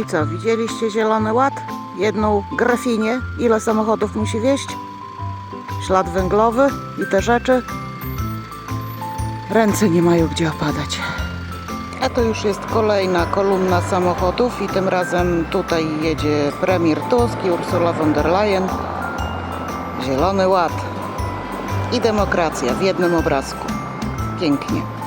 I co, widzieliście Zielony Ład? Jedną grafinię, ile samochodów musi wieść? Ślad węglowy i te rzeczy. Ręce nie mają gdzie opadać. A to już jest kolejna kolumna samochodów i tym razem tutaj jedzie premier Tusk i Ursula von der Leyen. Zielony Ład i demokracja w jednym obrazku. Pięknie.